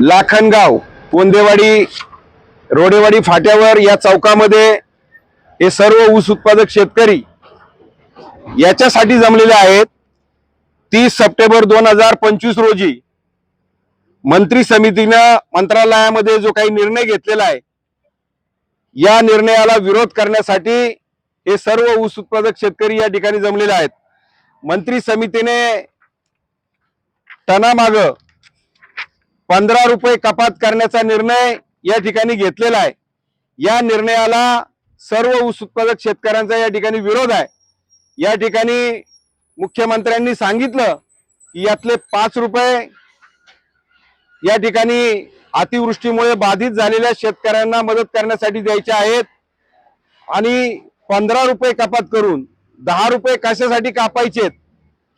लाखनगाव कोंदेवाडी रोडेवाडी फाट्यावर या चौकामध्ये हे सर्व ऊस उत्पादक शेतकरी याच्यासाठी जमलेले आहेत. तीस सप्टेंबर दोन हजार पंचवीस रोजी मंत्री समितीनं मंत्रालयामध्ये जो काही निर्णय घेतलेला आहे या निर्णयाला विरोध करण्यासाठी हे सर्व ऊस उत्पादक शेतकरी या ठिकाणी जमलेले आहेत. मंत्री समितीने टनामाग पंधरा रुपये कपात करण्याचा निर्णय या ठिकाणी घेतलेला आहे. या निर्णयाला सर्व ऊस उत्पादक शेतकऱ्यांचा या ठिकाणी विरोध आहे. या ठिकाणी मुख्यमंत्र्यांनी सांगितलं की यातले पाच रुपये या ठिकाणी अतिवृष्टीमुळे बाधित झालेल्या शेतकऱ्यांना मदत करण्यासाठी द्यायचे आहेत. आणि पंधरा रुपये कपात करून दहा रुपये कशासाठी कापायचेत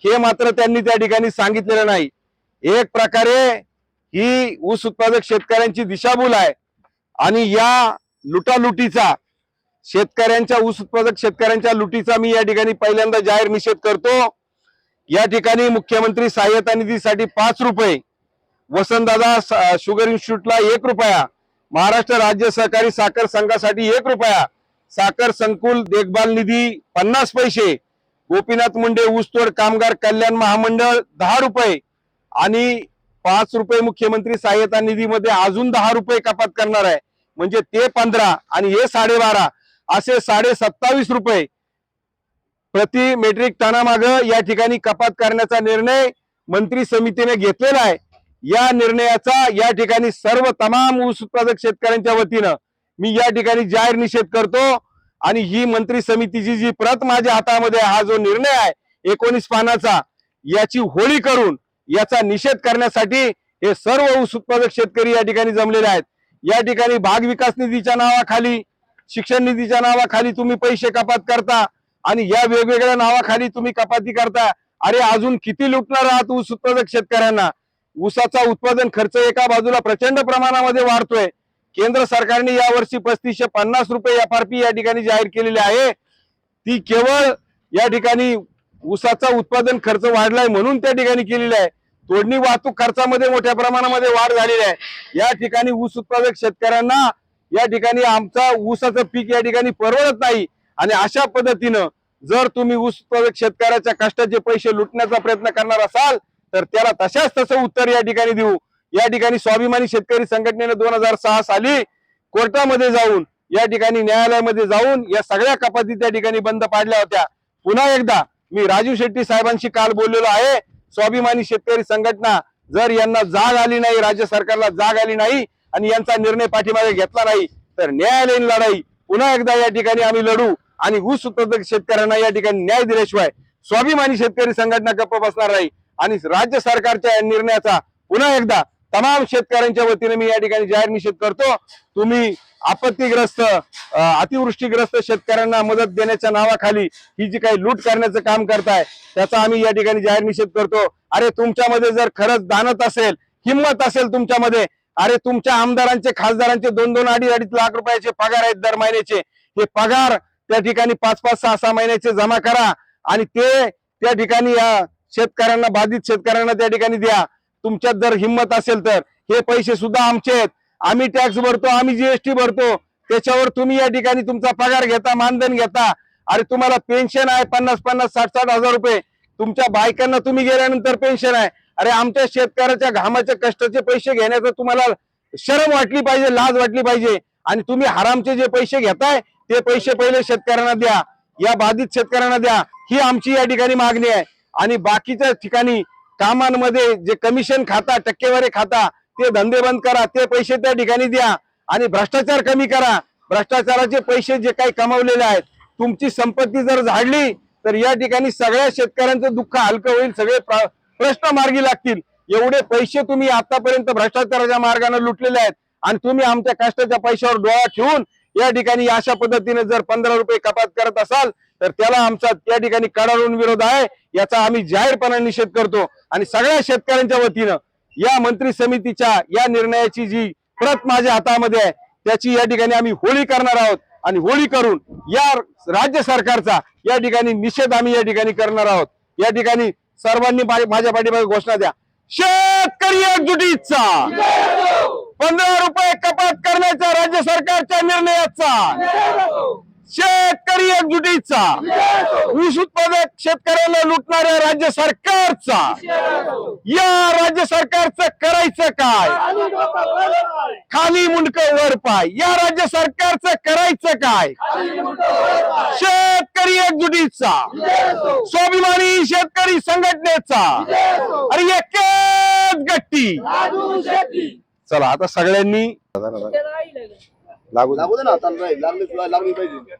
हे मात्र त्यांनी त्या ठिकाणी सांगितलेलं नाही. एक प्रकारे ही ऊस उत्पादक शेतकऱ्यांची दिशाभूल आहे. आणि या लुटालुटीचा शेतकऱ्यांच्या ऊस उत्पादक शेतकऱ्यांच्या लुटीचा मी या ठिकाणी पहिल्यांदा जाहीर निषेध करतो. या ठिकाणी मुख्यमंत्री सहाय्यता निधीसाठी पाच रुपये वसंतदादा शुगर इन्स्टिट्यूटला एक रुपया महाराष्ट्र राज्य सहकारी साखर संघासाठी एक रुपया साखर संकुल देखभाल निधी पन्नास पैसे गोपीनाथ मुंडे ऊसतोड कामगार कल्याण महामंडळ दहा रुपये आणि पाच रुपये मुख्यमंत्री सहाय्यता निधीमध्ये अजून दहा रुपये कपात करणार आहे. म्हणजे ते पंधरा आणि हे साडेबारा असे साडे सत्तावीस रुपये प्रति मेट्रिक टनामाग या ठिकाणी कपात करण्याचा निर्णय मंत्री समितीने घेतलेला आहे. या निर्णयाचा या ठिकाणी सर्व तमाम ऊस उत्पादक शेतकऱ्यांच्या वतीनं मी या ठिकाणी जाहीर निषेध करतो आणि ही मंत्री समितीची जी प्रत माझ्या हातामध्ये हा जो निर्णय आहे एकोणीस पानाचा याची होळी करून याचा निषेध करण्यासाठी हे सर्व ऊस उत्पादक शेतकरी या ठिकाणी जमलेले आहेत. या ठिकाणी भाग विकास निधीच्या नावाखाली शिक्षण निधीच्या नावाखाली तुम्ही पैसे कपात करता आणि या वेगवेगळ्या नावाखाली तुम्ही कपाती करता. अरे अजून किती लुटणार आहात ऊस उत्पादक शेतकऱ्यांना? ऊसाचा उत्पादन खर्च एका बाजूला प्रचंड प्रमाणामध्ये वाढतोय. केंद्र सरकारने यावर्षी पस्तीसशे पन्नास रुपये एफ आर पी या ठिकाणी जाहीर केलेली आहे. ती केवळ या ठिकाणी ऊसाचा उत्पादन खर्च वाढलाय म्हणून त्या ठिकाणी केलेला आहे. तोडणी वाहतूक खर्चामध्ये मोठ्या प्रमाणामध्ये वाढ झालेली आहे. या ठिकाणी ऊस उत्पादक शेतकऱ्यांना या ठिकाणी आमचा ऊसाचं पीक या ठिकाणी परवडत नाही. आणि अशा पद्धतीनं जर तुम्ही ऊस उत्पादक शेतकऱ्याच्या कष्टाचे पैसे लुटण्याचा प्रयत्न करणार असाल तर त्याला तशाच तसं उत्तर या ठिकाणी देऊ. या ठिकाणी स्वाभिमानी शेतकरी संघटनेने दोन हजार सहा साली कोर्टामध्ये जाऊन या ठिकाणी न्यायालयामध्ये जाऊन या सगळ्या कपाती त्या ठिकाणी बंद पाडल्या होत्या. पुन्हा एकदा मी राजू शेट्टी साहेबांशी काल बोललेलो आहे. स्वाभिमानी शेतकरी संघटना जर यांना जाग आली नाही राज्य सरकारला जाग आली नाही आणि यांचा निर्णय पाठीमागे घेतला नाही तर न्यायालयीन लढाई पुन्हा एकदा या ठिकाणी आम्ही लढू आणि ऊस उत्पादक शेतकऱ्यांना या ठिकाणी न्याय दिल्याशिवाय स्वाभिमानी शेतकरी संघटना गप्प बसणार नाही. आणि राज्य सरकारच्या या निर्णयाचा पुन्हा एकदा तमाम शेतकऱ्यांच्या वतीने मी या ठिकाणी जाहीर निषेध करतो. तुम्ही आपत्तीग्रस्त अतिवृष्टीग्रस्त शेतकऱ्यांना मदत देण्याच्या नावाखाली ही जी काही लूट करण्याचं काम करताय त्याचा आम्ही या ठिकाणी जाहीर निषेध करतो. अरे तुमच्यामध्ये जर खरंच दानत असेल हिंमत असेल तुमच्यामध्ये अरे तुमच्या आमदारांचे खासदारांचे दोन दोन अडीच अडीच लाख रुपयाचे पगार आहेत दर महिन्याचे. हे पगार त्या ठिकाणी पाच पाच सहा सहा महिन्याचे जमा करा आणि ते त्या ठिकाणी या शेतकऱ्यांना बाधित शेतकऱ्यांना त्या ठिकाणी द्या. तुमच्यात जर हिंमत असेल तर हे पैसे सुद्धा आमचे आहेत. आम्ही टॅक्स भरतो आम्ही जीएसटी भरतो. त्याच्यावर तुम्ही या ठिकाणी तुमचा पगार घेता मानधन घेता. अरे तुम्हाला पेन्शन आहे पन्नास पन्नास साठ साठ हजार रुपये. तुमच्या बायकांना तुम्ही गेल्यानंतर पेन्शन आहे. अरे आमच्या शेतकऱ्याच्या घामाच्या कष्टाचे पैसे घेण्याचं तुम्हाला शरम वाटली पाहिजे लाज वाटली पाहिजे. आणि तुम्ही हरामचे जे पैसे घेताय ते पैसे पहिले शेतकऱ्यांना द्या. या बाधित शेतकऱ्यांना द्या. ही आमची या ठिकाणी मागणी आहे. आणि बाकीच्या ठिकाणी कामांमध्ये जे कमिशन खाता टक्केवारी खाता ते धंदे बंद करा ते पैसे त्या ठिकाणी द्या आणि भ्रष्टाचार कमी करा. भ्रष्टाचाराचे पैसे जे काही कमावलेले आहेत तुमची संपत्ती जर झाडली तर या ठिकाणी सगळ्या शेतकऱ्यांचं दुःख हलकं होईल सगळे प्रश्न मार्गी लागतील. एवढे पैसे तुम्ही आतापर्यंत भ्रष्टाचाराच्या मार्गाने लुटलेले आहेत आणि तुम्ही आमच्या कष्टाच्या पैशावर डोळा ठेवून या ठिकाणी अशा पद्धतीने जर पंधरा रुपये कपात करत असाल तर त्याला आमचा त्या ठिकाणी कडाडून विरोध आहे याचा आम्ही जाहीरपणे निषेध करतो. आणि सगळ्या शेतकऱ्यांच्या वतीनं या मंत्री समितीच्या या निर्णयाची जी प्रत माझ्या हातामध्ये आहे त्याची या ठिकाणी आम्ही होळी करणार आहोत. आणि होळी करून या राज्य सरकारचा या ठिकाणी निषेध आम्ही या ठिकाणी करणार आहोत. या ठिकाणी सर्वांनी माझ्या पाठीमागे घोषणा द्या. शेतकरी एकजुटीचा! पंधरा रुपये कपात करण्याचा राज्य सरकारच्या निर्णयाचा! शेतकरी एकजुटीचा. ऊस उत्पादक शेतकऱ्याला लुटणाऱ्या राज्य सरकारचा. या राज्य सरकारचं करायचं काय? खाली मुंडक वर पाय. या राज्य सरकारचं करायचं काय? शेतकरी एकजुटीचा. स्वाभिमानी शेतकरी संघटनेचा. अरे एकच गट्टी. चला आता सगळ्यांनी लागू दे. लागू दे ना हाताला राहील लागली तुला लागली पाहिजे.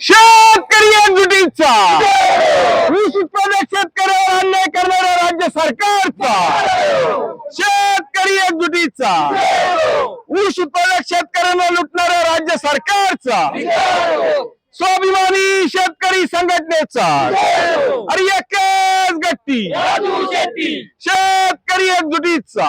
शेतकरी एकजुटीचा ऊस उत्पादक शेतकऱ्यावर अन्याय करणाऱ्या राज्य सरकारचा. शेतकरी एकजुटीचा ऊस उत्पादक शेतकऱ्यांना लुटणाऱ्या राज्य सरकारचा. स्वाभिमानी शेतकरी संघटनेचा. अरे एकच गट्टी. शेतकरी एकजुटीचा.